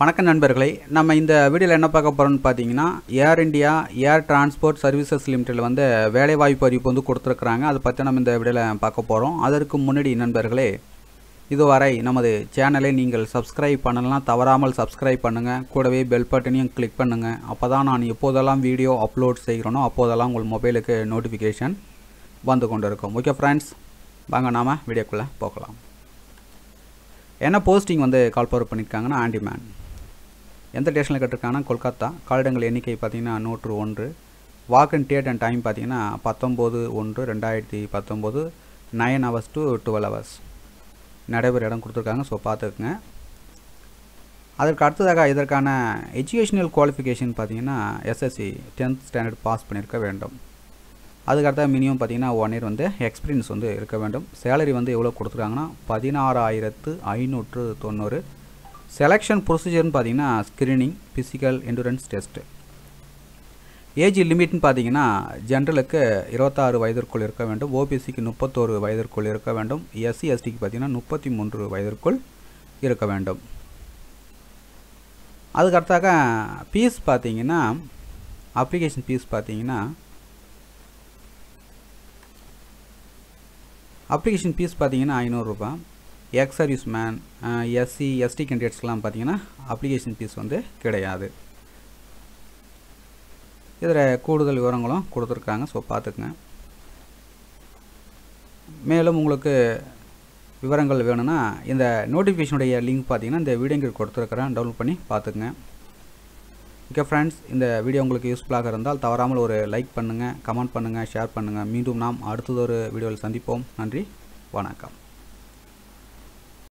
வணக்கம் நண்பர்களே நம்ம இந்த வீடியோவில் என்ன பார்க்க போகிறோம்னு பார்த்தீங்கன்னா Air India Air Transport Services லிமிடெடில் வந்து வேலைவாய்ப்பு அறிவிப்பு வந்து கொடுத்துருக்குறாங்க. அதை பற்றி நம்ம இந்த வீடியோவில் பார்க்க போகிறோம் அதற்கு முன்னாடி நண்பர்களே இதுவரை நமது சேனலை நீங்கள் சப்ஸ்கிரைப் பண்ணலாம் தவறாமல் சப்ஸ்கிரைப் பண்ணுங்கள் கூடவே பெல் பட்டனையும் கிளிக் பண்ணுங்கள் அப்போ தான் நான் எப்போதெல்லாம் வீடியோ அப்லோட் செய்கிறேனோ அப்போதெல்லாம் உங்கள் மொபைலுக்கு நோட்டிஃபிகேஷன் வந்து கொண்டு இருக்கும் ஓகே ஃப்ரெண்ட்ஸ் வாங்க நாம் வீடியோக்குள்ளே போகலாம். என்ன போஸ்டிங் வந்து கால் பவர் பண்ணியிருக்காங்கன்னா ஆண்டிமேன் எந்த ஸ்டேஷனில் கட்டிருக்காங்கன்னா கொல்கத்தா. காலிடங்கள் எண்ணிக்கை பார்த்தீங்கன்னா நூற்று ஒன்று. Walk and date and time பார்த்தீங்கன்னா பத்தொம்போது ஒன்று ரெண்டாயிரத்தி பத்தொம்போது nine hours to twelve hours நடைபெற இடம் கொடுத்துருக்காங்க ஸோ பார்த்துக்குங்க. அதற்கு அடுத்ததாக இதற்கான எஜுகேஷனல் குவாலிஃபிகேஷன் பார்த்தீங்கன்னா எஸ்எஸ்சி டென்த் ஸ்டாண்டர்ட் பாஸ் பண்ணியிருக்க வேண்டும். அதுக்கடுத்த மினிமம் பார்த்திங்கன்னா ஒன் இயர் வந்து எக்ஸ்பீரியன்ஸ் வந்து இருக்க வேண்டும். சேலரி வந்து எவ்வளோ கொடுத்துருக்காங்கன்னா பதினாறாயிரத்து ஐநூற்று தொண்ணூறு. செலெக்ஷன் ப்ரொசீஜர்னு பார்த்தீங்கன்னா screening physical endurance test age லிமிட்னு பார்த்தீங்கன்னா ஜென்ரலுக்கு இருபத்தாறு வயதிற்குள் இருக்க வேண்டும். ஓபிசிக்கு முப்பத்தோரு வயதிற்குள் இருக்க வேண்டும். எஸ்சி எஸ்டிக்கு பார்த்தீங்கன்னா முப்பத்தி மூன்று வயதிற்குள் இருக்க வேண்டும். அதுக்கடுத்தாக ஃபீஸ் பார்த்தீங்கன்னா அப்ளிகேஷன் ஃபீஸ் பார்த்தீங்கன்னா அப்ளிகேஷன் ஃபீஸ் பார்த்தீங்கன்னா ஐநூறுரூபா ex service man SC ST கேண்டிடேட்ஸ்க்கெலாம் பார்த்தீங்கன்னா அப்ளிகேஷன் ஃபீஸ் வந்து கிடையாது. இதில் கூடுதல் விவரங்களும் கொடுத்துருக்காங்க ஸோ பார்த்துக்குங்க. மேலும் உங்களுக்கு விவரங்கள் வேணும்னா இந்த நோட்டிஃபிகேஷனுடைய லிங்க் பார்த்தீங்கன்னா இந்த வீடியோங்க கொடுத்துருக்குறேன். டவுன்லோட் பண்ணி பார்த்துக்குங்க. ஓகே ஃப்ரெண்ட்ஸ் இந்த வீடியோ உங்களுக்கு யூஸ்ஃபுல்லாக இருந்தால் தவறாமல் ஒரு லைக் பண்ணுங்கள் கமெண்ட் பண்ணுங்கள் ஷேர் பண்ணுங்கள் மீண்டும் நாம் அடுத்ததொரு வீடியோவில் சந்திப்போம். நன்றி வணக்கம்.